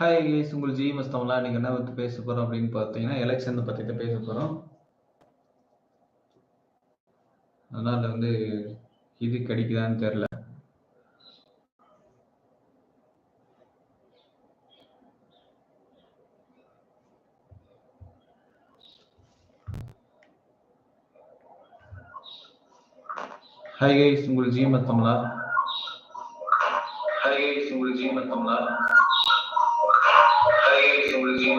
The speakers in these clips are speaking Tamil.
ஹாய் கைஸ் உங்கள் ஜி மஸ்தம்லாம் நீங்க என்ன பத்தி பேச போறோம் அப்படின்னு பார்த்தீங்கன்னா எலெக்ஷன் பத்தி தான் பேச போறோம். அதனால வந்து இது கிடைக்குதான்னு தெரியல. ஹாய் கைஸ் உங்கள் ஜி மத்தம்லா ஹாய் கைஸ் உங்கள் ஜி மத்தம்லா Uh,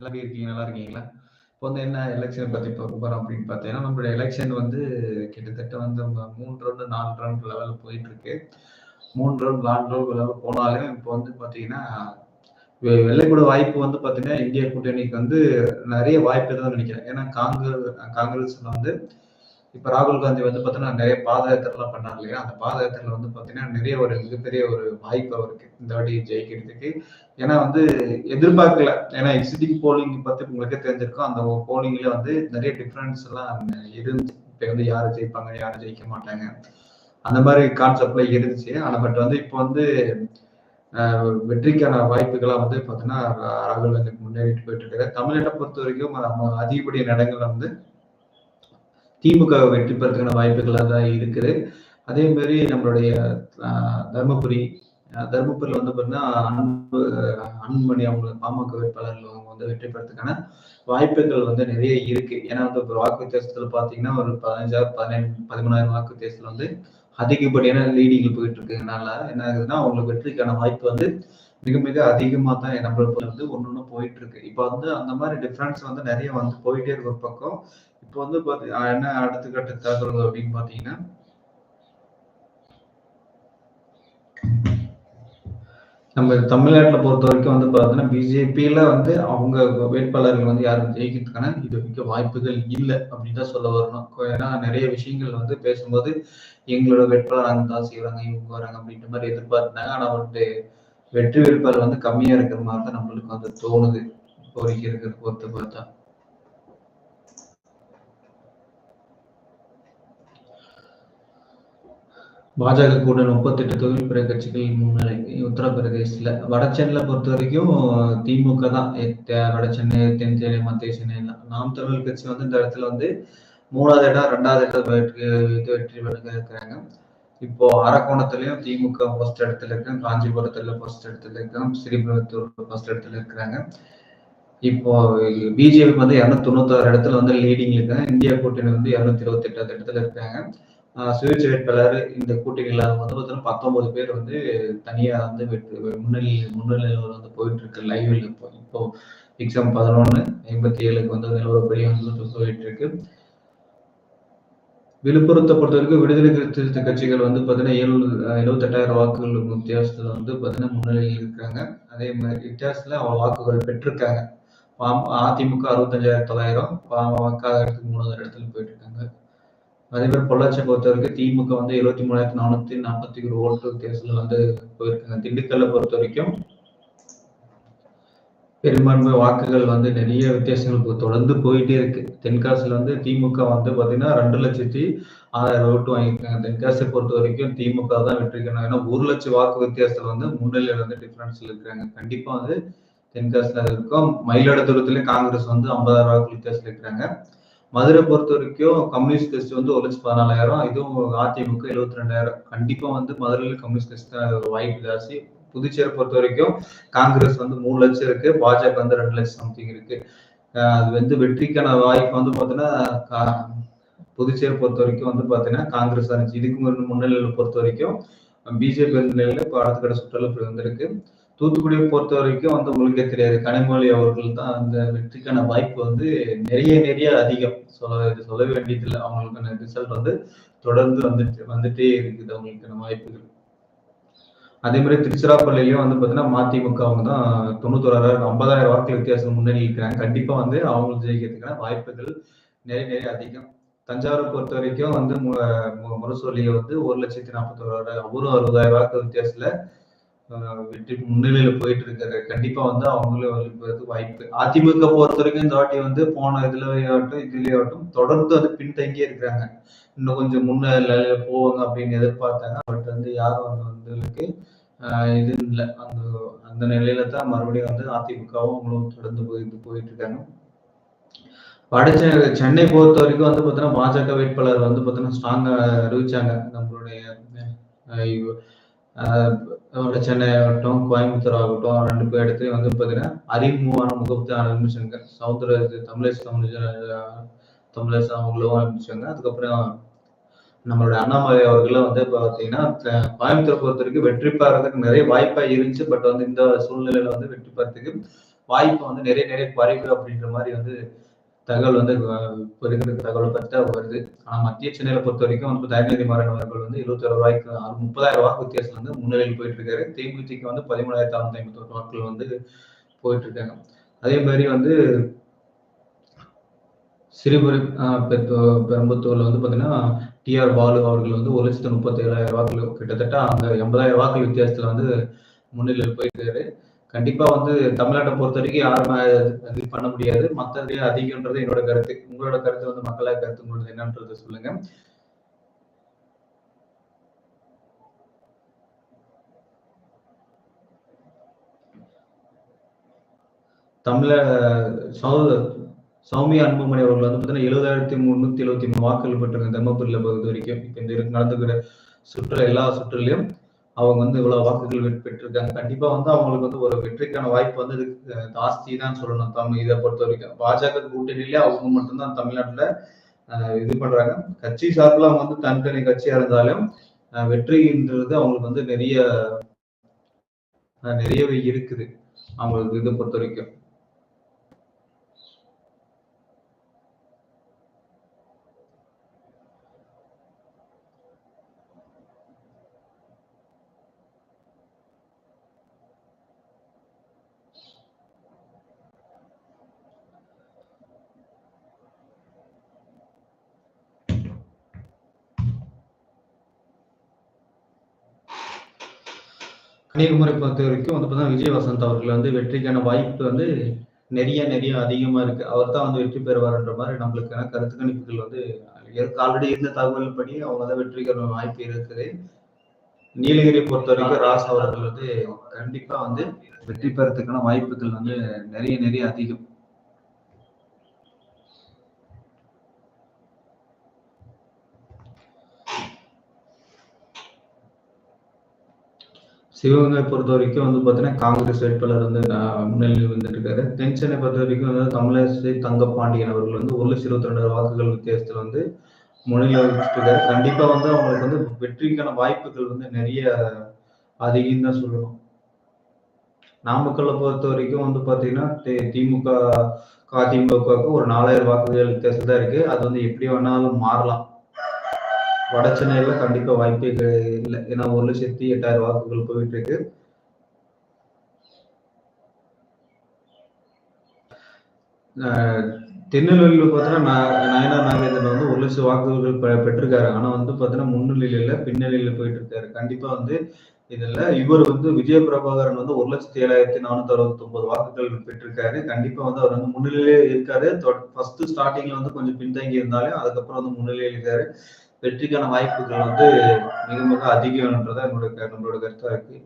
எப்படி இருக்கீங்க? நல்லா இருக்கீங்களா? இப்போ வந்து என்ன எலெக்ஷன் பத்தி பார்க்க போறோம் அப்படின்னு பார்த்தீங்கன்னா நம்மளுடைய எலெக்ஷன் வந்து கிட்டத்தட்ட வந்து மூணு ரவுண்டு நாலு ரவுண்ட் லெவலில் போயிட்டு இருக்கு. மூணு ரவுண்ட் நாலு ரவுண்ட் லெவல் போனாலும் இப்போ வந்து பார்த்தீங்கன்னா வெள்ளைக்கூட வாய்ப்பு வந்து பார்த்தீங்கன்னா இந்திய கூட்டணிக்கு வந்து நிறைய வாய்ப்பு தான் நினைக்கிறேன். ஏன்னா காங்கிரஸ் காங்கிரஸ்ல வந்து இப்போ ராகுல் காந்தி வந்து பார்த்தீங்கன்னா நிறைய பாத யாத்திரைலாம் பண்ணாங்க இல்லையா? அந்த பாத யாத்திரையில் வந்து பார்த்தீங்கன்னா நிறைய ஒரு மிகப்பெரிய ஒரு வாய்ப்பு அவருக்கு இந்த வாட்டி ஜெயிக்கிறதுக்கு. ஏன்னா வந்து எதிர்பார்க்கல. ஏன்னா எக்ஸிட்டிங் போலிங் பத்தி உங்களுக்கே தெரிஞ்சிருக்கும். அந்த போலிங்ல வந்து நிறைய டிஃபரன்ஸ் எல்லாம் இருந்து இப்போ வந்து யாரு ஜெயிப்பாங்க யாரும் ஜெயிக்க மாட்டாங்க. அந்த மாதிரி கான்செப்ட்ல இருந்துச்சு. ஆனா பட் வந்து இப்போ வந்து வெற்றிக்கான வாய்ப்புகளாக வந்து பார்த்தீங்கன்னா ராகுல் காந்திக்கு முன்னேறிட்டு போயிட்டு இருக்காரு தமிழ்நாட்டை பொறுத்த வரைக்கும் நம்ம அதிகப்படியான இடங்கள்ல வந்து திமுக வெற்றி பெறதுக்கான வாய்ப்புகளாக தான் இருக்குது. அதே மாதிரி நம்மளுடைய தர்மபுரி தர்மபுரியில் வந்து பார்த்தீங்கன்னா அன்பு அன்புமணி அவங்க பாமக வேட்பாளர்கள் அவங்க வந்து வெற்றி பெறதுக்கான வாய்ப்புகள் வந்து நிறைய இருக்கு. ஏன்னா வந்து இப்போ வாக்கு வித்தியாசத்தில் பார்த்தீங்கன்னா ஒரு பதினஞ்சாயிரம் பதினேழு பதிமூணாயிரம் வாக்கு வித்தியாசத்தில் வந்து அதிகப்படியான லீடிங்ல போயிட்டு இருக்கனால என்ன ஆகுதுன்னா அவங்களுக்கு வெற்றிக்கான வாய்ப்பு வந்து மிக மிக அதிகமா தான் நம்மளுக்கு வந்து ஒன்று ஒன்று போயிட்டு இருக்கு. இப்போ வந்து அந்த மாதிரி டிஃப்ரென்ஸ் வந்து நிறைய வந்து போயிட்டே இருக்கிற பக்கம். இப்போ வந்து பாத்தி என்ன அடுத்த கட்ட தகவல் அப்படின்னு பார்த்தீங்கன்னா நம்ம தமிழ்நாட்டில் பொறுத்த வரைக்கும் வந்து பார்த்தோன்னா பிஜேபியில் வந்து அவங்க வேட்பாளர்கள் வந்து யாரும் ஜெயிக்கிறதுக்கான இது வரைக்கும் வாய்ப்புகள் இல்லை அப்படின்னு தான் சொல்ல வரணும். ஏன்னா நிறைய விஷயங்கள் வந்து பேசும்போது எங்களோட வேட்பாளர் அங்கே தான் செய்கிறாங்க இவங்க வராங்க அப்படின்ற மாதிரி எதிர்பார்த்தாங்க ஆனால் வந்துட்டு வெற்றி வேட்பாளர் வந்து கம்மியாக இருக்கிற மாதிரி தான் நம்மளுக்கு வந்து தோணுது. கோரிக்கை இருக்கிறத பொறுத்து பார்த்தா. பாஜக கூட முப்பத்தெட்டு தொழில் பிற கட்சிகள் முன்னிலை உத்தரப்பிரதேசத்துல வடசென்னையில பொறுத்த வரைக்கும் திமுக தான். வட சென்னை தென் சென்னை மத்திய சென்னை எல்லாம். நாம் தமிழ் கட்சி வந்து இந்த இடத்துல வந்து மூணாவது இடம் ரெண்டாவது இடம் வெற்றி இது வெற்றி பெற்று இருக்கிறாங்க. இப்போ அரக்கோணத்துலயும் திமுக ஃபர்ஸ்ட் இடத்துல இருக்காங்க காஞ்சிபுரத்துல ஃபர்ஸ்ட் இடத்துல இருக்காங்க ஸ்ரீபுரத்தூர் ஃபர்ஸ்ட் இடத்துல இருக்கிறாங்க. இப்போ பிஜேபி வந்து இரநூத்தி தொண்ணூத்தாறு இடத்துல வந்து லீடிங் இருக்காங்க. இந்தியா கூட்டணி வந்து இருநூத்தி இருபத்தி எட்டாவது இடத்துல இருக்காங்க. சுயேட்சை வேட்பாளர் இந்த கூட்டணியில வந்து பார்த்தீங்கன்னா பத்தொன்பது பேர் வந்து தனியா வந்து முன்னிலையில் முன்னிலையில் வந்து போயிட்டு இருக்கு லைவில் இப்போ இப்போ எக்ஸாம் பதினொன்னு ஐம்பத்தி ஏழுக்கு வந்து நிலவரப்படி வந்து போயிட்டு இருக்கு விழுப்புரத்தை பொறுத்த வரைக்கும் விடுதலை சிறுத்தை கட்சிகள் வந்து பார்த்தீங்கன்னா ஏழு எழுபத்தெட்டாயிரம் வாக்குகள் வித்தியாசத்தில் வந்து பார்த்தீங்கன்னா முன்னிலையில் இருக்காங்க அதே மாதிரி வித்தியாசத்தில் அவங்க வாக்குகள் பெற்றிருக்காங்க அதிமுக அறுபத்தஞ்சாயிரம் தொள்ளாயிரம் பாமக இடத்துக்கு மூணாவது இடத்துல போயிட்டு அதே மாதிரி பொள்ளாச்சியை பொறுத்தவரைக்கும் திமுக வந்து எழுபத்தி மூணாயிரத்தி நானூத்தி நாற்பத்தி ஒரு ஓட்டு வித்தியாசத்துல வந்து போயிருக்காங்க. திண்டுக்கல்லை பொறுத்த வரைக்கும் பெரும்பான்மை வாக்குகள் வந்து நிறைய வித்தியாசங்கள் தொடர்ந்து போயிட்டே இருக்கு. தென்காசில வந்து திமுக வந்து பாத்தீங்கன்னா ரெண்டு லட்சத்தி ஆறாயிரம் ஓட்டு வாங்கியிருக்காங்க. தென்காசியை பொறுத்த வரைக்கும் திமுக தான் வெற்றிக்கணும் ஏன்னா ஒரு லட்சம் வாக்கு வித்தியாசத்துல வந்து முன்னிலையில வந்து டிஃபரன்ஸ்ல இருக்கிறாங்க. கண்டிப்பா வந்து தென்காசில இருக்கும். மயிலாடுதுறையிலயும் காங்கிரஸ் வந்து ஐம்பதாயிரம் வாக்கு வித்தியாசத்துல இருக்கிறாங்க. மதுரை பொறுத்த வரைக்கும் கம்யூனிஸ்ட் கட்சி வந்து ஒரு லட்சம் பதினாலாயிரம் இதுவும் அதிமுக எழுபத்தி ரெண்டாயிரம் கண்டிப்பா வந்து மதுரையில் கம்யூனிஸ்ட் கட்சி தான் வாய்ப்பு ஜாஸ்தி. புதுச்சேரி பொறுத்த வரைக்கும் காங்கிரஸ் வந்து மூணு லட்சம் இருக்கு பாஜக வந்து ரெண்டு லட்சம் சம்திங் இருக்கு. அது வந்து வெற்றிக்கான வாய்ப்பு வந்து பாத்தீங்கன்னா கா- புதுச்சேரி பொறுத்த வரைக்கும் வந்து பாத்தீங்கன்னா காங்கிரஸ் தான் இருந்துச்சு. இதுக்கு முன்ன- முன்னிலையில பொறுத்த வரைக்கும் பிஜேபி நிலையில இப்போ அடுத்த கட்ட சுற்றுலா வந்திருக்கு தூத்துக்குடியை பொறுத்த வரைக்கும் வந்து உங்களுக்கே தெரியாது. கனிமொழி அவர்கள் தான் அந்த வெற்றிக்கான வாய்ப்பு வந்து நிறைய நிறைய அதிகம். சொல்ல இது சொல்ல வேண்டியதில்லை. அவங்களுக்கான ரிசல்ட் வந்து தொடர்ந்து வந்துட்டு வந்துட்டே இருக்குது. அவங்களுக்கான வாய்ப்புகள். அதே மாதிரி திருச்சிராப்பள்ளியிலயும் வந்து பாத்தீங்கன்னா மதிமுக அவங்க தான் தொண்ணூத்தோராயிரம் ஐம்பதாயிரம் வாக்கு வித்தியாசம் முன்னணி இருக்கிறாங்க. கண்டிப்பா வந்து அவங்களுக்கு ஜெயிக்கிறதுக்கான வாய்ப்புகள் நிறைய நிறைய அதிகம். தஞ்சாவூரை பொறுத்த வரைக்கும் வந்து மு- முரசொலியை வந்து ஒரு லட்சத்தி நாற்பத்தோராயிரம் ஒரு அறுபதாயிரம் வாக்கு வித்தியாசத்துல வெற்றி முன்னிலையில போயிட்டு இருக்காரு கண்டிப்பா வந்து அவங்களுக்கு வாய்ப்பு. அதிமுக பொறுத்த வரைக்கும் இந்த வாட்டி வந்து போன இதுலயாகட்டும் இதுலயாகட்டும் தொடர்ந்து வந்து பின்தங்கியே இருக்கிறாங்க. இன்னும் கொஞ்சம் முன்ன போவாங்க அப்படின்னு எதிர்பார்த்தாங்க. பட் வந்து யாரும் வந்து வந்ததுக்கு ஆஹ் இது இல்லை. அந்த அந்த நிலையில தான் மறுபடியும் வந்து அதிமுகவும் அவங்களும் தொடர்ந்து போயிட்டு போயிட்டு இருக்காங்க வட சென்னை பொறுத்த வரைக்கும் வந்து பார்த்தீங்கன்னா பாஜக வேட்பாளர் வந்து பார்த்தீங்கன்னா ஸ்ட்ராங்காக அறிவிச்சாங்க. நம்மளுடைய அஹ், சென்னை ஆகட்டும் கோயம்புத்தூர் ஆகட்டும் ரெண்டு பேர் இடத்துலையும் வந்து பார்த்தீங்கன்னா அறிமுகமான முகத்தை ஆரம்பிச்சாங்க சவுந்தர தமிழேஷ் தமிழ் தமிழேஷ் அவங்களும் ஆரம்பிச்சாங்க அதுக்கப்புறம் நம்மளோட அண்ணாமலை அவர்களும் வந்து பார்த்தீங்கன்னா கோயம்புத்தூர் பொறுத்த வரைக்கும் வெற்றி பெறதுக்கு நிறைய வாய்ப்பா இருந்துச்சு. பட் வந்து இந்த சூழ்நிலையில வந்து வெற்றி பெறதுக்கு வாய்ப்பு வந்து நிறைய நிறைய குறைவு அப்படின்ற மாதிரி வந்து தகவல் வந்து இருக்கிற தகவலை பற்றி தான் வருது. ஆனால் மத்திய சென்னையில பொறுத்த வரைக்கும் வந்து தயநிதி மாறன் அவர்கள் வந்து இருபத்தி ரூபாய்க்கு முப்பதாயிரம் வாக்கு வித்தியாசம் வந்து முன்னிலையில் போயிட்டு இருக்காரு தேமுதிக வந்து பதிமூணாயிரத்தி அறுநூத்தி ஐம்பத்தோரு வாக்குகள் வந்து போயிட்டு இருக்காங்க அதே மாதிரி வந்து சிறுபுரி ஆஹ், வந்து பாத்தீங்கன்னா டிஆர் பாலு அவர்கள் வந்து ஒரு லட்சத்து முப்பத்தி ஏழாயிரம் வாக்குகள் கிட்டத்தட்ட அந்த எண்பதாயிரம் வாக்கு வித்தியாசத்துல வந்து முன்னிலையில் போயிருக்காரு. கண்டிப்பா வந்து தமிழ்நாட்டை பொறுத்த வரைக்கும் யாரும் இது பண்ண முடியாது. மற்றதே அதிகம்ன்றது என்னோட கருத்து. உங்களோட கருத்து வந்து மக்களா கருத்து உங்களுக்கு என்னன்றது சொல்லுங்க. தமிழ சௌ சௌமியா அன்புமணி அவர்கள் வந்து பார்த்தீங்கன்னா எழுபதாயிரத்தி முந்நூத்தி எழுபத்தி மூணு வாக்குகள் பெற்றிருக்காங்க தர்மபுரியில பொறுத்த வரைக்கும். இப்போ இந்த நடந்துக்கிற சுற்று எல்லா சுற்றுலையும் அவங்க வந்து இவ்வளவு வாக்குகள் பெற்றிருக்காங்க. கண்டிப்பா வந்து அவங்களுக்கு வந்து ஒரு வெற்றிக்கான வாய்ப்பு வந்து ஜாஸ்தி தான் சொல்லணும். தமிழ் இதை பொறுத்த வரைக்கும். பாஜக கூட்டணியிலே அவங்க மட்டும்தான் தமிழ்நாட்டுல இது பண்றாங்க. கட்சி சார்பில் அவங்க வந்து தனித்தனி கட்சியா இருந்தாலும் வெற்றின்றது அவங்களுக்கு வந்து நிறைய நிறையவே இருக்குது. அவங்களுக்கு இதை பொறுத்த வரைக்கும். கன்னியாகுமரி பொறுத்த வரைக்கும் வந்து பார்த்தீங்கன்னா விஜய் வசந்த் அவர்கள் வந்து வெற்றிக்கான வாய்ப்பு வந்து நிறைய நிறைய அதிகமா இருக்கு. அவர் தான் வந்து வெற்றி பெறுவார்ன்ற மாதிரி நம்மளுக்கான கருத்து கணிப்புகள் வந்து ஆல்ரெடி இருந்த தகவல் படி அவங்க தான் வெற்றிக்கான வாய்ப்பு இருக்குது. நீலகிரி பொறுத்த வரைக்கும் ராஸ் அவர்கள் வந்து கண்டிப்பா வந்து வெற்றி பெறத்துக்கான வாய்ப்புகள் வந்து நிறைய நிறைய அதிகம். சிவகங்கை பொறுத்த வரைக்கும் வந்து பார்த்தீங்கன்னா காங்கிரஸ் வேட்பாளர் வந்து முன்னிலையில் வந்துட்டு இருக்காரு தென் சென்னை பொறுத்த வரைக்கும் வந்து தமிழரசு தங்கப்பாண்டியன் அவர்கள் வந்து ஒரு லட்சம் இருபத்தி ரெண்டு வாக்குகள் வித்தியாசத்தில் வந்து முன்னிலை வச்சுட்டு கண்டிப்பா வந்து அவங்களுக்கு வந்து வெற்றிக்கான வாய்ப்புகள் வந்து நிறைய அதிகம் தான் சொல்லணும். நாமக்கல்லை பொறுத்த வரைக்கும் வந்து பார்த்தீங்கன்னா திமுக அதிமுகவுக்கு ஒரு நாலாயிரம் வாக்குகள் வித்தியாசம் தான் இருக்கு. அது வந்து எப்படி வேணாலும் மாறலாம். வட சென்னையில கண்டிப்பா வாய்ப்பே இல்லை. ஏன்னா ஒரு லட்சத்தி எட்டாயிரம் வாக்குகள் போயிட்டு இருக்கு. திருநெல்வேலியில் பார்த்தீங்கன்னா நயனா நாகேந்திரன் வந்து ஒரு லட்சம் வாக்குகள் பெற்றிருக்காரு. ஆனா வந்து பார்த்தீங்கன்னா முன்னிலையில இல்லை பின்னணியில போயிட்டு இருக்காரு. கண்டிப்பா வந்து இதுல இவர் வந்து விஜய பிரபாகரன் வந்து ஒரு லட்சத்தி ஏழாயிரத்தி நானூத்தி அறுபத்தி ஒன்பது வாக்குகள் பெற்றிருக்காரு. கண்டிப்பா வந்து அவர் வந்து முன்னிலையிலே இருக்காரு. ஃபர்ஸ்ட் ஸ்டார்டிங்ல வந்து கொஞ்சம் பின்தங்கி இருந்தாலும் அதுக்கப்புறம் வந்து முன்னிலையில் இருக்காரு. வெற்றிக்கான வாய்ப்புகள் வந்து மிக மிக அதிகம்ன்றதா என்னோட நம்மளோட கருத்தா இருக்கு.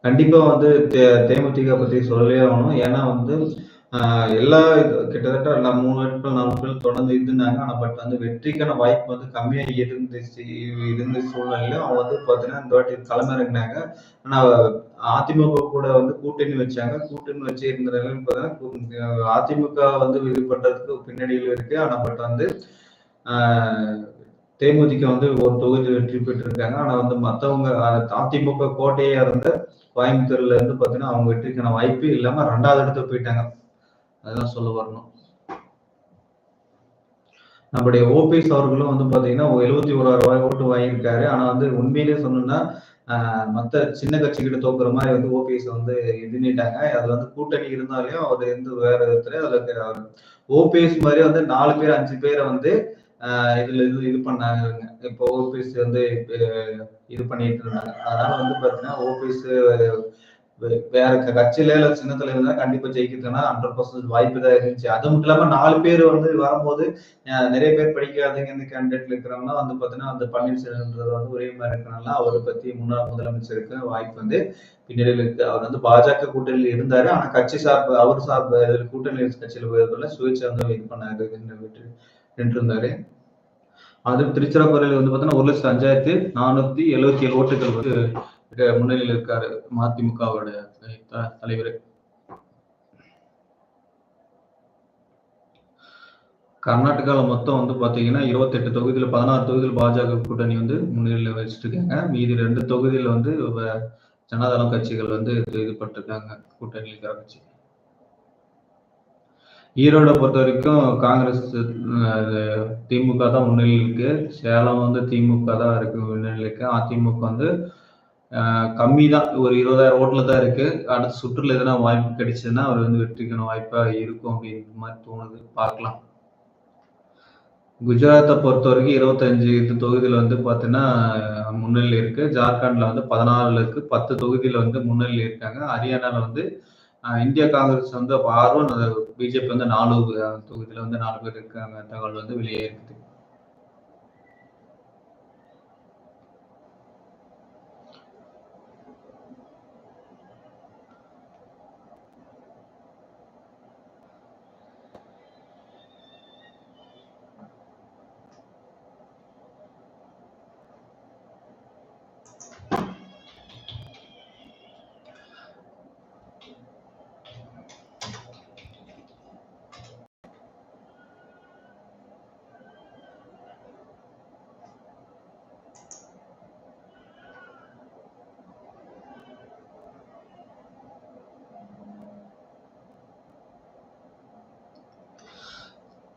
கண்டிப்பா வந்து தே- தேமுதிக பத்தி சொல்லவே ஆகணும். ஏன்னா வந்து ஆஹ் எல்லா இது- கிட்டத்தட்ட எல்லா மூணு நாட்கள் நாலு நாட்கள் தொடர்ந்து இருந்தாங்க ஆனா பட் வந்து வெற்றிக்கான வாய்ப்பு வந்து கம்மியா இருந்துச்சு இருந்த சூழ்நிலையில அவங்க வந்து பாத்தீங்கன்னா இந்த வாட்டி களமிறங்கினாங்க. ஆனா அதிமுக கூட வந்து கூட்டணி வச்சாங்க. கூட்டணி வச்சு இருந்த நிலையில் பார்த்தீங்கன்னா கு- அதிமுக வந்து இது பண்றதுக்கு பின்னணியில் இருக்கு. ஆனா பட் வந்து தேமுதிக வந்து ஒரு தொகுதி வெற்றி பெற்றிருக்காங்க. ஆனா வந்து மத்தவங்க அதிமுக கோட்டையா இருந்த கோயம்புத்தூர்ல இருந்து பாத்தீங்கன்னா அவங்க வெற்றிக்கான வாய்ப்பு இல்லாம ரெண்டாவது இடத்துக்கு போயிட்டாங்க. அதுதான் சொல்ல வரணும். நம்முடைய ஓபிஎஸ் அவர்களும் வந்து பாத்தீங்கன்னா எழுபத்தி ஓராயிரம் ரூபாய் ஓட்டு வாங்கியிருக்காரு. ஆனா வந்து உண்மையிலேயே சொல்லணும்னா ஆஹ் மத்த சின்ன கட்சிகிட்ட தோக்குற மாதிரி வந்து ஓபிஎஸ் வந்து எதிர்னிட்டாங்க அது வந்து கூட்டணி இருந்தாலையும் அவர் எந்த வேற விதத்துல அதுல ஓபிஎஸ் மாதிரி வந்து நாலு பேர் அஞ்சு பேரை வந்து இதுல இது இது பண்ணாங்க இப்போ ஓபிஎஸ் வந்து இது பண்ணிட்டு இருந்தாங்க. அதனால வந்து பாத்தீங்கன்னா ஓபிஎஸ் வேற கட்சியில இல்ல தலைவர் தான் கண்டிப்பா ஜெயிக்கிறதுனா ஹண்ட்ரட் பர்சன்ட் வாய்ப்பு தான் இருந்துச்சு. அது மட்டும் இல்லாம நாலு பேர் வந்து வரும்போது நிறைய பேர் படிக்காதீங்க இந்த கேண்டிடேட்ல இருக்கிறவங்க வந்து பாத்தீங்கன்னா அந்த பன்னீர்செல்வம்ன்றது வந்து ஒரே மாதிரி இருக்கனால அவரை பத்தி முன்னாள் முதலமைச்சருக்கு வாய்ப்பு வந்து பின்னணியில் இருக்கு. அவர் வந்து பாஜக கூட்டணியில் இருந்தாரு. ஆனா கட்சி சார்பு அவர் சார்பு கூட்டணி கட்சியில போயிருக்கல சுயேட்சை வந்து இது பண்ணாரு. நின்றிருந்தாரு அது திருச்சிராப்பள்ளியில் வந்து பார்த்தீங்கன்னா ஒரு லட்சத்து அஞ்சாயிரத்தி நானூத்தி எழுபத்தி ஏழு ஓட்டுகள் வந்து முன்னணியில் இருக்காரு மதிமுகவோட த- தலைவர். கர்நாடகாவில் மொத்தம் வந்து பார்த்தீங்கன்னா இருபத்தெட்டு தொகுதியில் பதினாறு தொகுதியில் பாஜக கூட்டணி வந்து முன்னிலையில் வச்சுட்டு இருக்காங்க மீதி ரெண்டு தொகுதியில் வந்து ஜனதாதளம் கட்சிகள் வந்து இது பட்டிருக்காங்க. கூட்டணியில் இருக்கிற கட்சி. ஈரோடை பொறுத்த வரைக்கும் காங்கிரஸ் திமுக தான் முன்னிலையில் இருக்கு. சேலம் வந்து திமுக தான் இருக்கு முன்னிலையில் இருக்கு. அதிமுக வந்து கம்மி தான். ஒரு இருபதாயிரம் ஓட்டில் தான் இருக்கு. அடுத்த சுற்றுல எதனா வாய்ப்பு கிடைச்சதுன்னா அவர் வந்து வெற்றிக்கான வாய்ப்பா இருக்கும் அப்படின்ற மாதிரி தோணுது. பார்க்கலாம். குஜராத்தை பொறுத்த வரைக்கும் இருபத்தஞ்சு தொகுதியில் வந்து பார்த்தீங்கன்னா முன்னிலை இருக்கு. ஜார்க்கண்ட்ல வந்து பதினாறுல இருக்கு. பத்து தொகுதியில் வந்து முன்னிலை இருக்காங்க. ஹரியானால வந்து இந்திய காங்கிரஸ் வந்து ஆர்வம் பிஜேபி வந்து நாலு தொகுதியில் தொகுதியில வந்து நாலு பேர் இருக்காங்க. தகவல் வந்து வெளியே இருக்குது.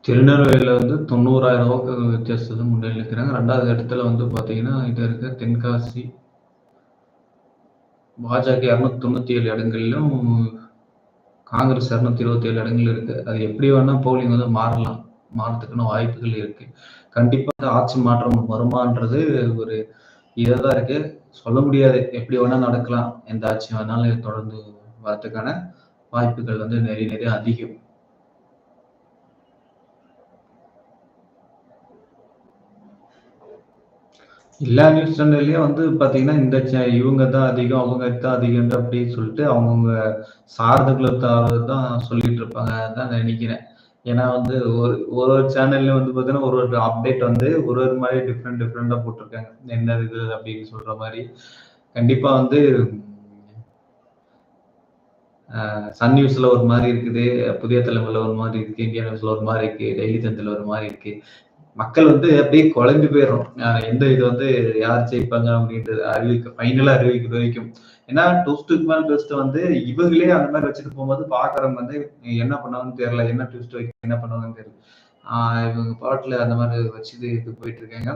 திருநெல்வேலியில் வந்து தொண்ணூறாயிரம் வாக்கு வித்தியாசத்துல முன்னேறி நிற்கிறாங்க ரெண்டாவது இடத்துல வந்து பார்த்தீங்கன்னா இது இருக்க தென்காசி பாஜக இரநூத்தி தொண்ணூற்றி ஏழு இடங்களிலும் காங்கிரஸ் இரநூத்தி இருபத்தி ஏழு இடங்கள் இருக்கு. அது எப்படி வேணா போலிங் வந்து மாறலாம். மாறதுக்கான வாய்ப்புகள் இருக்கு. கண்டிப்பாக ஆட்சி மாற்றம் வருமான்றது ஒரு இதான் இருக்கு. சொல்ல முடியாது. எப்படி வேணா நடக்கலாம். எந்த ஆட்சி வேணாலும் தொடர்ந்து வரத்துக்கான வாய்ப்புகள் வந்து நிறைய நிறைய அதிகம். எல்லா நியூஸ் சேனல்லையும் வந்து பாத்தீங்கன்னா இந்த இவங்க தான் அதிகம் அவங்க தான் அதிகம்ன்ற அப்படின்னு சொல்லிட்டு அவங்கவுங்க சார்ந்தவங்களை தான் சொல்லிட்டு இருப்பாங்க. தான் நினைக்கிறேன். ஏன்னா வந்து ஒரு ஒரு ஒரு சேனல்லையும் வந்து பார்த்தீங்கன்னா ஒரு ஒரு அப்டேட் வந்து ஒரு ஒரு மாதிரி டிஃப்ரெண்ட் டிஃப்ரெண்டாக போட்டிருக்காங்க. என்ன இது அப்படின்னு சொல்ற மாதிரி. கண்டிப்பா வந்து சன் நியூஸ்ல ஒரு மாதிரி இருக்குது புதிய தலைமுறையில் ஒரு மாதிரி இருக்கு இந்தியா நியூஸ்ல ஒரு மாதிரி இருக்கு டெய்லி தந்தில ஒரு மாதிரி இருக்கு. மக்கள் வந்து அப்படியே குழம்பி போயிடும் எந்த இது வந்து யார் ஜெயிப்பாங்க அப்படின்றது அறிவிக்க ஃபைனலா அறிவிக்க வரைக்கும். ஏன்னா ட்விஸ்ட்டுக்கு மேல ட்விஸ்ட் வந்து இவங்களே அந்த மாதிரி வச்சுட்டு போகும்போது பாக்குறவங்க வந்து என்ன பண்ணுவாங்கன்னு தெரியல என்ன ட்விஸ்ட் வைக்க என்ன பண்ணுவாங்கன்னு தெரியல. ஆஹ் இவங்க பாட்டுல அந்த மாதிரி வச்சுட்டு இது போயிட்டு இருக்காங்க.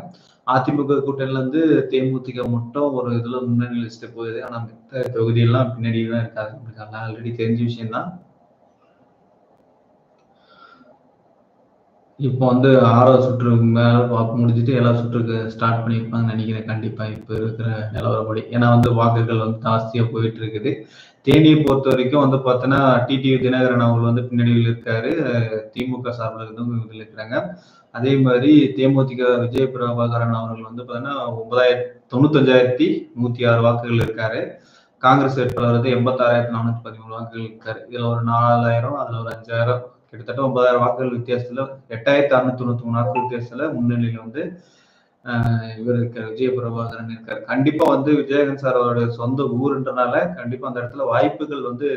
அதிமுக கூட்டணியில இருந்து தேமுதிக மட்டும் ஒரு இதுல முன்னணி லிஸ்ட் போகுது. ஆனா மித்த தொகுதியெல்லாம் பின்னாடி தான் இருக்காது ஆல்ரெடி தெரிஞ்ச விஷயம் தான் இப்போ வந்து ஆறாவது சுற்று மேல வாக்கு முடிஞ்சுட்டு எல்லா சுற்றுக்கு ஸ்டார்ட் பண்ணியிருப்பாங்கன்னு நினைக்கிறேன். கண்டிப்பா இப்போ இருக்கிற நிலவரப்படி. ஏன்னா வந்து வாக்குகள் வந்து ஜாஸ்தியா போயிட்டு இருக்குது தேனியை பொறுத்த வரைக்கும் வந்து பார்த்தோன்னா டிடிவி தினகரன் அவங்க வந்து பின்னணியில் இருக்காரு. திமுக சார்பில் இருந்தவங்க இதில் இருக்கிறாங்க. அதே மாதிரி தேமுதிக விஜய பிரபாகரன் அவர்கள் வந்து பார்த்தீங்கன்னா ஒன்பதாயிரத்தி தொண்ணூத்தஞ்சாயிரத்தி நூற்றி ஆறு வாக்குகள் இருக்காரு. காங்கிரஸ் வேட்பாளர் வந்து எண்பத்தாறாயிரத்தி நானூற்றி பதிமூணு வாக்குகள் இருக்காரு. இதில் ஒரு நாலாயிரம் அதில் ஒரு அஞ்சாயிரம் கிட்டத்தட்ட ஒன்பதாயிரம் வாக்குகள் வித்தியாசத்துல எட்டாயிரத்தி அறுநூத்தி தொண்ணூத்தி மூணு வாக்கு வித்தியாசத்துல முன்னணியில வந்து இவர் இருக்கார் விஜய பிரபாகரன் இருக்காரு. கண்டிப்பா வந்து விஜயகாந்த் சார் அவரோட சொந்த ஊருன்றனால கண்டிப்பா அந்த இடத்துல வாய்ப்புகள் வந்து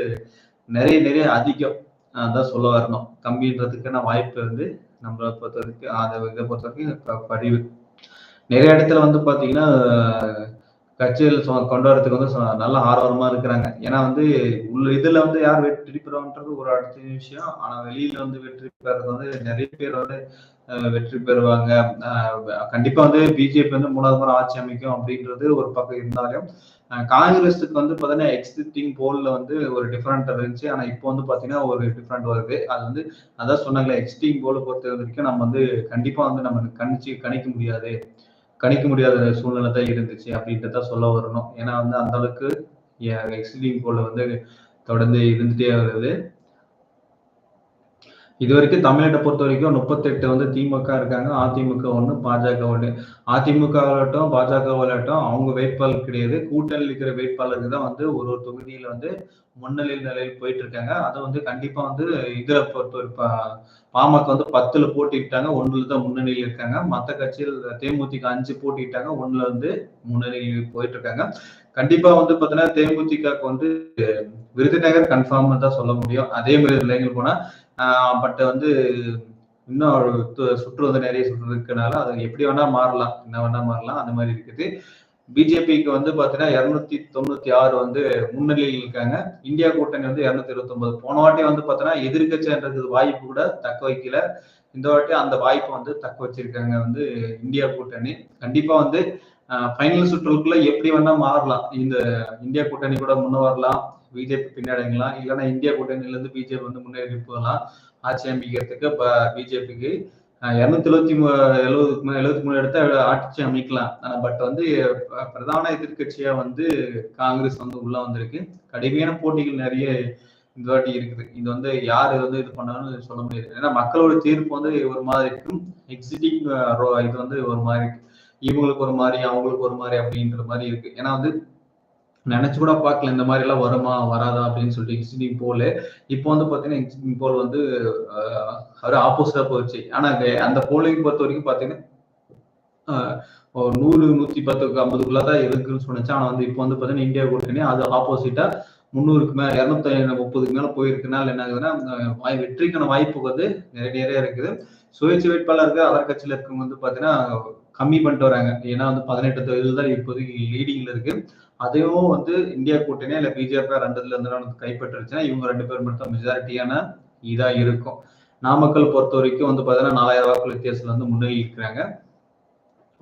நிறைய நிறைய அதிகம். அதான் சொல்ல வரணும். கம்மின்றதுக்கான வாய்ப்பு வந்து நம்மளை பொறுத்த வரைக்கும் அதை இதை பொறுத்த வரைக்கும் ப- பதிவு நிறைய இடத்துல வந்து பாத்தீங்கன்னா கட்சிகள் கொண்டு வரதுக்கு வந்து நல்ல ஆர்வமா இருக்கிறாங்க. ஏன்னா வந்து உள்ள இதுல வந்து யார் வெற்றி பெறுவான்றது ஒரு அடுத்த விஷயம். ஆனா வெளியில வந்து வெற்றி பெறது வந்து நிறைய பேர் வந்து வெற்றி பெறுவாங்க. கண்டிப்பா வந்து பிஜேபி வந்து மூணாவது முறை ஆட்சி அமைக்கும் அப்படின்றது ஒரு பக்கம் இருந்தாலும் காங்கிரஸுக்கு வந்து பார்த்தீங்கன்னா எக்ஸிஸ்டிங் போல்ல வந்து ஒரு டிஃப்ரெண்ட் இருந்துச்சு. ஆனா இப்போ வந்து பார்த்தீங்கன்னா ஒரு டிஃப்ரெண்ட் வருது. அது வந்து அதான் சொன்னாங்களே எக்ஸிஸ்டிங் போல பொறுத்த வரைக்கும் நம்ம வந்து கண்டிப்பா வந்து நம்ம கணிச்சு கணிக்க முடியாது. கணிக்க முடியாத சூழ்நிலை தான் இருந்துச்சு அப்படின்றத சொல்ல வரணும். ஏன்னா வந்து அந்த அளவுக்கு எக்ஸிஸ்டிங் போல வந்து தொடர்ந்து இருந்துட்டே வருது. இது வரைக்கும் தமிழ்நாட்டை பொறுத்த வரைக்கும் முப்பத்தெட்டு வந்து திமுக இருக்காங்க. அதிமுக ஒன்று பாஜக ஒன்று அதிமுக விளாட்டும் பாஜக விளாட்டும் அவங்க வேட்பாளர் கிடையாது. கூட்டணியில் இருக்கிற வேட்பாளருக்கு தான் வந்து ஒரு ஒரு தொகுதியில வந்து முன்னிலை நிலையில் போயிட்டு இருக்காங்க. அதை வந்து கண்டிப்பா வந்து இதில் பொறுத்த பாமக வந்து பத்துல போட்டிட்டாங்க ஒண்ணுல தான் முன்னணியில் இருக்காங்க. மத்த கட்சியில் தேமுதிக அஞ்சு போட்டிட்டாங்க ஒண்ணுல வந்து முன்னணியில் போயிட்டு இருக்காங்க கண்டிப்பா வந்து பாத்தீங்கன்னா தேமுதிகக்கு வந்து விருதுநகர் கன்ஃபார்ம் தான் சொல்ல முடியும். அதே மாதிரி நிலைகள் போனா பட் வந்து இன்னும் சுற்று வந்து நிறைய சுற்று இருக்கனால அது எப்படி வேணா மாறலாம் என்ன வேணா மாறலாம் அந்த மாதிரி இருக்குது. பிஜேபிக்கு வந்து பாத்தீங்கன்னா இருநூத்தி தொண்ணூத்தி ஆறு வந்து முன்னிலையில் இருக்காங்க. இந்தியா கூட்டணி வந்து இருநூத்தி இருபத்தி ஒன்பது போன வாட்டி வந்து பாத்தீங்கன்னா எதிர்கட்சின்றது வாய்ப்பு கூட தக்க வைக்கல. இந்த வாட்டி அந்த வாய்ப்பை வந்து தக்க வச்சிருக்காங்க வந்து இந்தியா கூட்டணி. கண்டிப்பா வந்து ஃபைனல் சுற்றுக்குள்ள எப்படி வேணா மாறலாம். இந்த இந்தியா கூட்டணி கூட முன்ன வரலாம் பிஜேபி பின்னடைங்கலாம் இல்லைன்னா இந்தியா கூட்டணியில இருந்து பிஜேபி வந்து முன்னேறி போகலாம். ஆட்சி அமைக்கிறதுக்கு பிஜேபிக்கு இரநூத்தி எழுபத்தி மூ எழுபதுக்கு மேல எழுபத்தி மூணு இடத்த ஆட்சி அமைக்கலாம். பட் வந்து பிரதான எதிர்கட்சியா வந்து காங்கிரஸ் வந்து உள்ள வந்திருக்கு. கடுமையான போட்டிகள் நிறைய இந்த வாட்டி இருக்குது. இது வந்து யார் வந்து இது பண்ணாலும் சொல்ல முடியாது. ஏன்னா மக்களோட தீர்ப்பு வந்து ஒரு மாதிரி இருக்கும். எக்ஸிட்டிங் இது வந்து ஒரு மாதிரி இருக்கு. இவங்களுக்கு ஒரு மாதிரி அவங்களுக்கு ஒரு மாதிரி அப்படின்ற மாதிரி இருக்கு. ஏன்னா வந்து நினைச்சு கூட பார்க்கல இந்த மாதிரி எல்லாம் வருமா வராதா அப்படின்னு சொல்லிட்டு எக்ஸிட்டிங் போல் இப்போ வந்து பாத்தீங்கன்னா எக்ஸிட்டிங் போல் வந்து ஒரு ஆப்போசிட்டா போச்சு. ஆனா அந்த போலிங் பொறுத்த வரைக்கும் பாத்தீங்கன்னா நூறு நூத்தி பத்துக்கு ஐம்பதுக்குள்ள தான் இருக்குன்னு சொன்னிச்சு ஆனா வந்து இப்போ வந்து பாத்தீங்கன்னா இந்தியா கொடுத்தனே அது ஆப்போசிட்டா முந்நூறுக்கு மேல இருநூத்தி முப்பதுக்கு மேல போயிருக்குனால என்ன ஆகுதுன்னா வெற்றிக்கான வாய்ப்பு வந்து நிறைய நிறைய இருக்குது. சுயேட்சை வேட்பாளருக்கு அவர் கட்சியில இருக்கவங்க வந்து பாத்தீங்கன்னா கம்மி பண்ணிட்டு வராங்க. ஏன்னா வந்து பதினெட்டு தொகுதியில் தான் இப்போதைக்கு லீடிங்ல இருக்கு. அதையும் வந்து இந்தியா கூட்டணியா இல்ல பிஜேபி ரெண்டுல இருந்து வந்து கைப்பற்றுச்சுன்னா இவங்க ரெண்டு பேர் மட்டும் மெஜாரிட்டியான இதா இருக்கும். நாமக்கல் பொறுத்த வரைக்கும் வந்து பாத்தீங்கன்னா நாலாயிரம் வாக்கு வித்தியாசத்துல வந்து முன்னேறி இருக்கிறாங்க.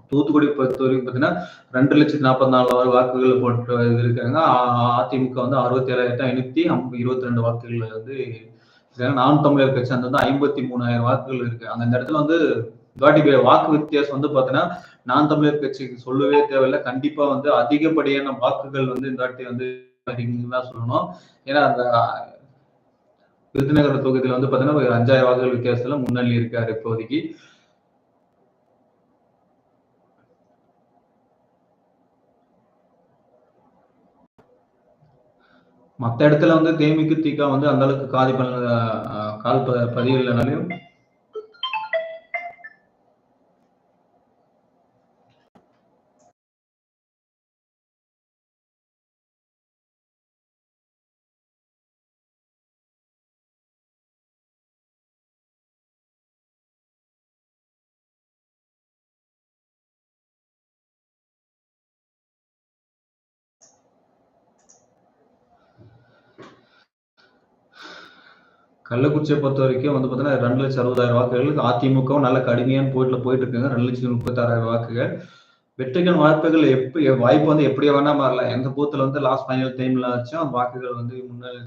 தூத்துக்குடி பொறுத்த வரைக்கும் பாத்தீங்கன்னா ரெண்டு லட்சத்தி நாற்பத்தி நாலு வாக்குகள் போட்டு இது இருக்காங்க. அ- அதிமுக வந்து அறுபத்தி ஏழாயிரத்தி ஐநூத்தி இருபத்தி ரெண்டு வாக்குகள் வந்து நாம் தமிழர் கட்சி அந்த வந்து ஐம்பத்தி மூணாயிரம் வாக்குகள் இருக்கு. அந்த இடத்துல வந்து இந்த வாக்கு வித்தியாசம் வந்து பாத்தீங்கன்னா நான் தமிழர் கட்சிக்கு சொல்லவே தேவையில்லை. கண்டிப்பா வந்து அதிகப்படியான வாக்குகள் வந்து இந்த வாட்டி வந்து சொல்லணும். ஏன்னா அந்த விருதுநகர் தொகுதியில வந்து பாத்தீங்கன்னா ஒரு அஞ்சாயிரம் வாக்குகள் வித்தியாசத்துல முன்னணி இருக்காரு இப்போதைக்கு. மற்ற இடத்துல வந்து தேமிக்கு தீக்கா வந்து அந்த அளவுக்கு காதி பல கால் பதிவு இல்லைனாலையும் கள்ளக்குறிச்சியை பொறுத்த வரைக்கும் வந்து பார்த்தீங்கன்னா ரெண்டு லட்சம் அறுபதாயிரம் வாக்குகள். அதிமுகவும் நல்ல கடுமையான போயிட்டுல போயிட்டு இருக்காங்க ரெண்டு லட்சத்தி முப்பத்தாறாயிரம் வாக்குகள். வெற்றிக்கான வாய்ப்புகள் எப்படி வாய்ப்பு வந்து எப்படியோ வேணா மாறலாம். எந்த பூத்துல வந்து லாஸ்ட் ஃபைனல் டைம்ல ஆச்சும் வாக்குகள் வந்து முன்னாடி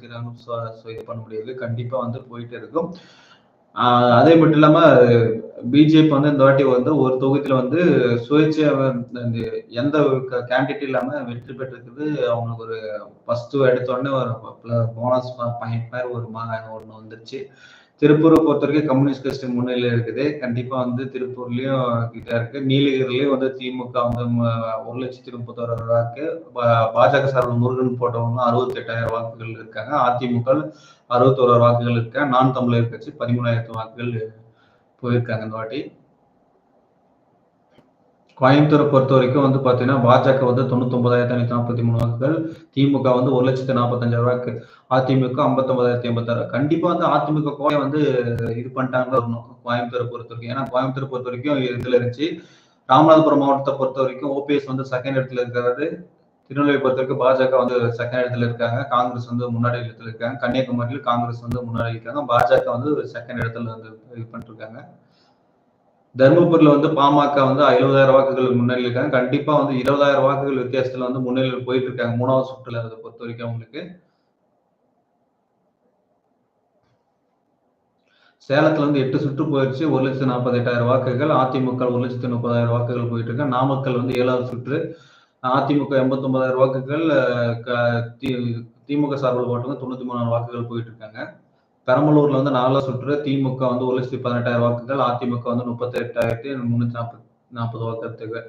இது பண்ண முடியாது. கண்டிப்பா வந்து போயிட்டு இருக்கும். அதே மட்டும் இல்லாம பிஜேபி வந்து இந்த வாட்டி வந்து ஒரு தொகுதியில வந்து சுயேட்சை எந்த கேண்டிடேட் இல்லாம வெற்றி பெற்றிருக்குது. அவங்களுக்கு ஒரு ஃபர்ஸ்ட் எடுத்தோடனே ஒரு போனஸ் பாயிண்ட் மாதிரி ஒரு மா ஒன்று வந்துருச்சு. திருப்பூரை பொறுத்த வரைக்கும் கம்யூனிஸ்ட் கட்சி முன்னிலையில இருக்குது. கண்டிப்பா வந்து திருப்பூர்லயும் இதா இருக்கு. நீலகிரிலயும் வந்து திமுக வந்து ஒரு லட்சத்தி முப்பத்தோரு ரூபாய்க்கு பாஜக சார்பில் முருகன் போட்டவங்க அறுபத்தி எட்டாயிரம் வாக்குகள் இருக்காங்க. அதிமுக அறுபத்தோரு வாக்குகள் இருக்க நான் தமிழர் கட்சி பதிமூணாயிரத்து வாக்குகள் போயிருக்காங்க இந்த வாட்டி. கோயம்புத்தூரை பொறுத்த வரைக்கும் வந்து பார்த்தீங்கன்னா பாஜக வந்து தொண்ணூத்தி ஒன்பதாயிரத்தி ஐநூத்தி நாற்பத்தி மூணு வாக்குகள் திமுக வந்து ஒரு லட்சத்தி நாற்பத்தஞ்சாயிரம் வாக்கு அதிமுக ஐம்பத்தொன்பதாயிரத்தி எண்பத்தாறு கண்டிப்பா வந்து அதிமுக கோயை வந்து இது பண்ணிட்டாங்க வரணும் கோயம்புத்தூரை பொறுத்த வரைக்கும். ஏன்னா கோயம்புத்தூரை பொறுத்த வரைக்கும் இதுல இருந்துச்சு. ராமநாதபுரம் மாவட்டத்தை பொறுத்த வரைக்கும் ஓபிஎஸ் வந்து செகண்ட் இடத்துல இருக்கிறது. திருநெல்வேலி பொறுத்தவரைக்கும் பாஜக வந்து செகண்ட் இடத்துல இருக்காங்க. காங்கிரஸ் வந்து முன்னாடி இடத்துல இருக்காங்க. கன்னியாகுமரியில் காங்கிரஸ் வந்து முன்னாடி இருக்காங்க. பாஜக வந்து செகண்ட் இடத்துல வந்து இது பண்ணிட்டு இருக்காங்க வந்து பாமக வந்து எழுபதாயிரம் வாக்குகள் முன்னிலையில் இருக்காங்க. கண்டிப்பா வந்து இருபதாயிரம் வாக்குகள் வித்தியாசத்துல வந்து முன்னிலையில் போயிட்டு இருக்காங்க மூணாவது சுற்றுல அதை பொறுத்த வரைக்கும் அவங்களுக்கு. சேலத்துல வந்து எட்டு சுற்று போயிடுச்சு ஒரு லட்சத்து நாற்பத்தி எட்டாயிரம் வாக்குகள். அதிமுக ஒரு லட்சத்து முப்பதாயிரம் வாக்குகள் போயிட்டு இருக்காங்க நாமக்கல் வந்து ஏழாவது சுற்று. அதிமுக எண்பத்தி ஒன்பதாயிரம் வாக்குகள் திமுக சார்பில் போட்டவங்க தொண்ணூத்தி மூணாயிரம் வாக்குகள் போயிட்டு இருக்காங்க பெரம்பலூர்ல வந்து நாலாம் சுற்று திமுக வந்து ஒரு லட்சத்தி பதினெட்டாயிரம் வாக்குகள் அதிமுக வந்து முப்பத்தி எட்டாயிரத்தி முன்னூத்தி நாற்பது நாற்பது வாக்குறதுக்கு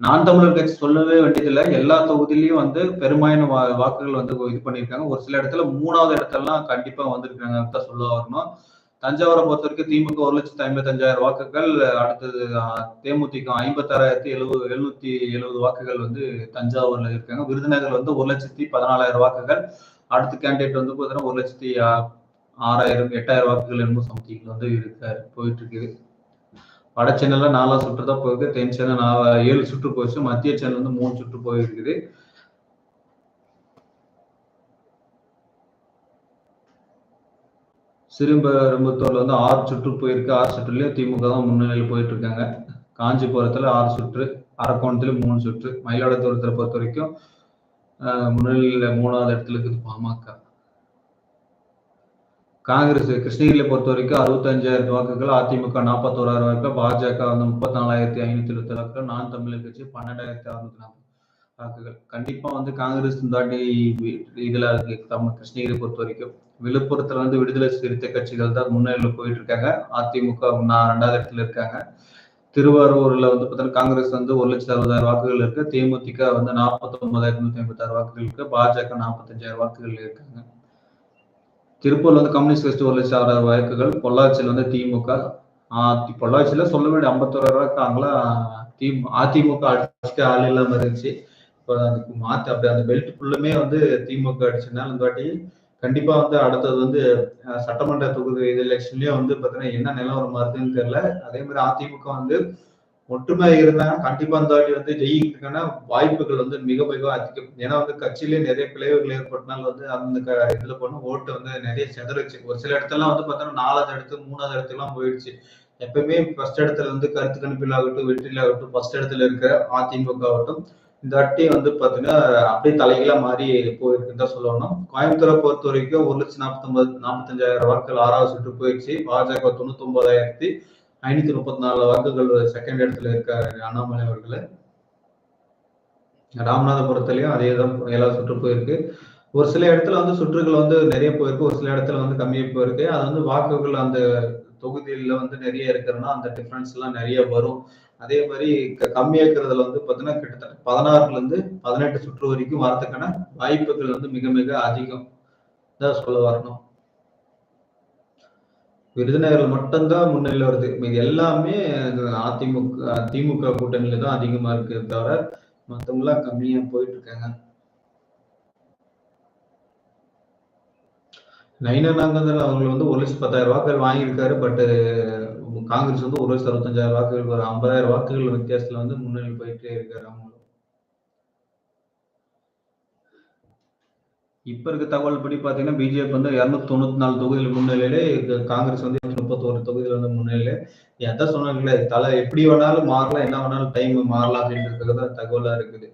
நான் தமிழர் கட்சி சொல்லவே வேண்டியதில்லை. எல்லா தொகுதியிலையும் வந்து பெரும்பாலான வா வாக்குகள் வந்து இது பண்ணியிருக்காங்க. ஒரு சில இடத்துல மூணாவது இடத்துலலாம் கண்டிப்பா வந்திருக்காங்க தான் சொல்ல வரணும். தஞ்சாவூரை பொறுத்த வரைக்கும் திமுக ஒரு லட்சத்தி ஐம்பத்தி அஞ்சாயிரம் வாக்குகள் அடுத்தது தேமுதிக ஐம்பத்தாறாயிரத்தி எழுபது எழுநூத்தி எழுபது வாக்குகள் வந்து தஞ்சாவூர்ல இருக்காங்க. விருதுநகர் வந்து ஒரு லட்சத்தி பதினாலாயிரம் வாக்குகள். அடுத்த கேண்டிடேட் வந்து பார்த்தீங்கன்னா ஒரு லட்சத்தி ஆறாயிரம் எட்டாயிரம் வாக்குகள் என்னமோ சம்திங்ல வந்து இருக்காரு. போயிட்டு இருக்குது. வட சென்னையில நாலாம் சுற்று தான் போயிருக்கு. தென் சென்னை நாலு ஏழு சுற்று போயிடுச்சு மத்திய சென்னை வந்து மூணு சுற்று போயிருக்குது சிறுபெரும்புத்தூர்ல வந்து ஆறு சுற்று போயிருக்கு. ஆறு சுற்றுலயும் திமுக தான் முன்னிலையில் போயிட்டு இருக்காங்க காஞ்சிபுரத்துல ஆறு சுற்று அரக்கோணத்துல மூணு சுற்று மயிலாடுதுறத்தை பொறுத்த வரைக்கும் முன்னிலையில மூணாவது இடத்துல இருக்குது பாமக. காங்கிரஸ் கிருஷ்ணகிரியை பொறுத்த வரைக்கும் அறுபத்தஞ்சாயிரம் வாக்குகள் அதிமுக நாற்பத்தோராயிரம் வாக்குகள் பாஜக வந்து முப்பத்தி நாலாயிரத்தி ஐநூத்தி இருபத்தி வாக்குகள் நான் தமிழர் கட்சி பன்னெண்டாயிரத்தி அறுநூத்தி நாற்பது வாக்குகள். கண்டிப்பா வந்து காங்கிரஸ் தாண்டி இதுல இருக்கு. தமிழ் கிருஷ்ணகிரி பொறுத்த வரைக்கும். விழுப்புரத்துல வந்து விடுதலை சிறுத்தை கட்சிகள் தான் முன்னிலையில் போயிட்டு இருக்காங்க அதிமுக ரெண்டாவது இடத்துல இருக்காங்க. திருவாரூர்ல வந்து பார்த்தீங்கன்னா காங்கிரஸ் வந்து ஒரு லட்சத்தி அறுபதாயிரம் வாக்குகள் இருக்கு. தேமுதிக வந்து நாற்பத்தி ஒன்பதாயிரத்தி நூத்தி ஐம்பத்தி ஆறு வாக்குகள் இருக்கு. பாஜக நாற்பத்தஞ்சாயிரம் வாக்குகள் இருக்காங்க. திருப்பூர்ல வந்து கம்யூனிஸ்ட் கட்சி ஒரு லட்சம் ஆறாயிரம் வாக்குகள். பொள்ளாச்சியில் வந்து திமுக. பொள்ளாச்சியில சொல்ல வேண்டிய ஐம்பத்தோராயிரம் இருக்காங்களா? தி அதிமுக அடிச்சுட்டு ஆள் இல்லாம இருந்துச்சு. இப்போ அதுக்கு மாத்து அப்படி அந்த பெல்ட் ஃபுல்லுமே வந்து திமுக அடிச்சதுனால இந்த வாட்டி கண்டிப்பா வந்து அடுத்தது வந்து சட்டமன்ற தொகுதி இது எலெக்ஷன்லயும் வந்து பாத்தீங்கன்னா என்ன நிலவரம் வருதுன்னு தெரியல. அதே மாதிரி அதிமுக வந்து ஒற்றுமை இருந்தாங்கன்னா கண்டிப்பா அந்த வாட்டி வந்து ஜெயிக்கிறதுக்கான வாய்ப்புகள் வந்து மிக மிக அதிகம். ஏன்னா வந்து கட்சியிலேயே நிறைய பிளவுகள் ஏற்பட்டனால வந்து அந்த இதுல போன ஓட்டு வந்து நிறைய செதறிச்சு. ஒரு சில இடத்துலாம் வந்து பார்த்தோம்னா நாலாவது இடத்து மூணாவது இடத்துலாம் போயிடுச்சு. எப்பவுமே ஃபர்ஸ்ட் இடத்துல வந்து கருத்து கணிப்பில் ஆகட்டும் வெற்றியில் ஆகட்டும் ஃபர்ஸ்ட் இடத்துல இருக்கிற அதிமுக ஆகட்டும் இந்த அட்டி வந்து பாத்தீங்கன்னா அப்படியே தலைகளா மாறி போயிருக்குன்னு தான் சொல்லணும். கோயம்புத்தூரை பொறுத்த வரைக்கும் ஒரு லட்சம் நாற்பத்தி நாற்பத்தஞ்சாயிரம் வாக்குகள் ஆறாவது சுற்று போயிடுச்சு. பாஜக தொண்ணூத்தி ஒன்பதாயிரத்தி ஐநூத்தி முப்பத்தி நாலு வாக்குகள் செகண்ட் இடத்துல இருக்காரு அண்ணாமலை அவர்கள். ராமநாதபுரத்துலயும் அதே தான் ஏழாவது சுற்று போயிருக்கு. ஒரு சில இடத்துல வந்து சுற்றுகள் வந்து நிறைய போயிருக்கு. ஒரு சில இடத்துல வந்து கம்மியா போயிருக்கு. அது வந்து வாக்குகள் அந்த தொகுதியில வந்து நிறைய இருக்கிறதுனா அந்த டிஃபரன்ஸ் எல்லாம் நிறைய வரும். அதே மாதிரி கம்மியா இருக்கிறதுல வந்து பார்த்தீங்கன்னா கிட்டத்தட்ட பதினாறுல இருந்து பதினெட்டு சுற்று வரைக்கும் வரதுக்கான வாய்ப்புகள் வந்து மிக மிக அதிகம். தான் சொல்ல வரணும். விருதுநகர்ல மட்டும்தான் முன்னிலை வருது. இது எல்லாமே அதிமுக திமுக கூட்டணியில தான் அதிகமா இருக்கு தவிர மத்தவங்களாம் கம்மியா போயிட்டு இருக்காங்க நைனா நாங்கந்தர் அவங்க வந்து ஒரு லட்சம் பத்தாயிரம் வாக்குகள் வாங்கியிருக்காரு பட் காங்கிரஸ் வந்து ஒரு லட்சம் அறுபத்தஞ்சாயிரம் வாக்குகள் ஒரு ஐம்பதாயிரம் வாக்குகள் வித்தியாசத்துல வந்து முன்னணி போயிட்டே இருக்காரு அவங்களும் இப்ப இருக்க தகவல் படி பாத்தீங்கன்னா பிஜேபி வந்து இருநூத்தி தொண்ணூத்தி நாலு தொகுதியில் முன்னிலையிலே காங்கிரஸ் வந்து முப்பத்தோரு தொகுதியில வந்து முன்னிலையில. எதை சொன்னாங்களே தலை எப்படி வேணாலும் மாறலாம் என்ன வேணாலும் டைம் மாறலாம் அப்படின்றதுக்கு தான் தகவலா இருக்குது.